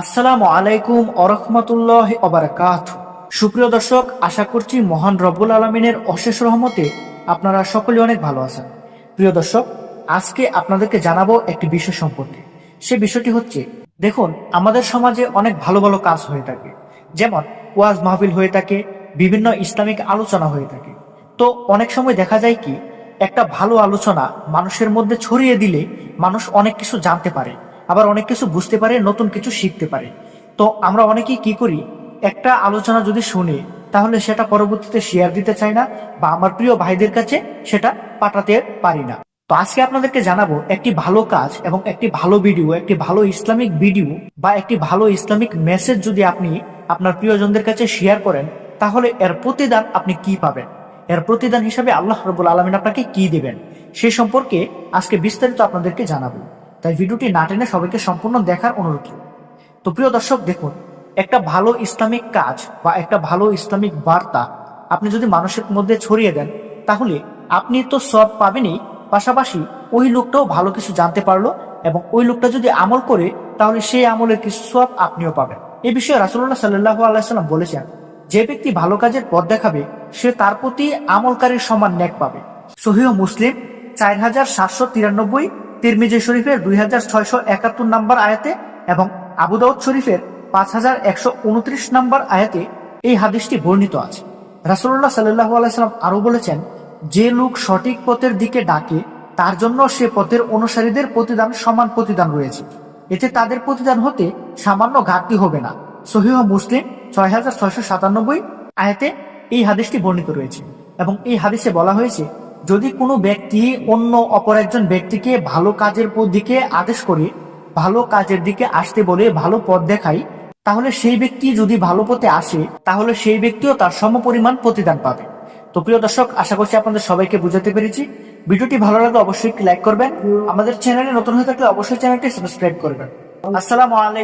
আসসালামু আলাইকুম অরহমতুল্লাহ অবরাকাত সুপ্রিয় দর্শক, আশা করছি মহান রব্বুল আলমিনের অশেষ রহমতে আপনারা সকলে অনেক ভালো আছেন। প্রিয় দর্শক, আজকে আপনাদেরকে জানাব একটি বিষয় সম্পর্কে। সে বিষয়টি হচ্ছে, দেখুন, আমাদের সমাজে অনেক ভালো ভালো কাজ হয়ে থাকে। যেমন, ওয়াজ মাহফিল হয়ে থাকে, বিভিন্ন ইসলামিক আলোচনা হয়ে থাকে। তো অনেক সময় দেখা যায় কি, একটা ভালো আলোচনা মানুষের মধ্যে ছড়িয়ে দিলে মানুষ অনেক কিছু জানতে পারে। আবার অনেক কিছু বুঝতে পারে, নতুন কিছু শিখতে পারে। তো আমরা অনেকেই কি করি? একটা আলোচনা যদি শুনি, তাহলে সেটা পরবর্তীতে শেয়ার দিতে চাই না বা আমার প্রিয় ভাইদের কাছে সেটা পাঠাতে পারি না। তো আজকে আপনাদেরকে জানাব, একটি ভালো কাজ এবং একটি ভালো ভিডিও একটি ভালো ইসলামিক ভিডিও বা একটি ভালো ইসলামিক মেসেজ যদি আপনি আপনার প্রিয়জনদের কাছে শেয়ার করেন, তাহলে এর প্রতিদান আপনি কি পাবেন? এর প্রতিদান হিসাবে আল্লাহ রবুল আলমিন আপনাকে কি দেবেন? সে সম্পর্কে আজকে বিস্তারিত আপনাদেরকে জানাব। তাই ভিডিওটি না টেনে সবাইকে সম্পূর্ণ দেখার অনুরোধ তো প্রিয় দর্শক, দেখুন, একটা ভালো ইসলামিক কাজ বা একটা ভালো ইসলামিক বার্তা আপনি যদি মানুষের মধ্যে ছড়িয়ে দেন, তাহলে আপনি তো সব পাবেনই। পাশাপাশি ওই লোকটাও ভালো কিছু জানতে পারল এবং ওই লোকটা যদি আমল করে, তাহলে সেই আমলের কিছু সব আপনিও পাবেন। এ বিষয়ে রাসুল্লাহ সাল্লাহ আল্লাহাম বলেছেন, যে ব্যক্তি ভালো কাজের পথ দেখাবে, সে তার প্রতি আমলকারীর সমান ন্যাক পাবে। সহিহ মুসলিম, চার হাজার সাতশো তিরানব্বই তিরমিজি শরীফের দুই হাজার ছয়শো একাত্তর নম্বর আয়াতে এবং আবুদাউদ শরীফের পাঁচ হাজার একশো উনত্রিশ নম্বর আয়াতে এই হাদিসটি বর্ণিত আছে। রাসুল্লাহ সাল্লাহ আলাইসাল্লাম আরও বলেছেন, যে লোক সঠিক পথের দিকে ডাকে, তার জন্য সে পথের অনুসারীদের প্রতিদান সমান প্রতিদান রয়েছে। এতে তাদের প্রতিদান হতে সামান্য ঘাটতি হবে না। সহিহ মুসলিম ছয় হাজার ছয়শো সাতানব্বই আয়াতে এই হাদিসটি বর্ণিত রয়েছে এবং এই হাদিসে বলা হয়েছে যদি কোনো ব্যক্তি অন্য অপর একজন ব্যক্তিকে ভালো কাজের দিকে আদেশ করে, ভালো কাজের দিকে আসতে বলে, ভালো পথ দেখায়, তাহলে সেই ব্যক্তি যদি ভালো পথে আসে, তাহলে সেই ব্যক্তিও তার সমপরিমাণ প্রতিদান পাবে। তো প্রিয় দর্শক, আশা করছি আপনাদের সবাইকে বুঝাতে পেরেছি। ভিডিওটি ভালো লাগলে অবশ্যই লাইক করবেন। আমাদের চ্যানেলে নতুন হয়ে থাকলে অবশ্যই চ্যানেলটি সাবস্ক্রাইব করবেন। আসসালামু আলাইকুম।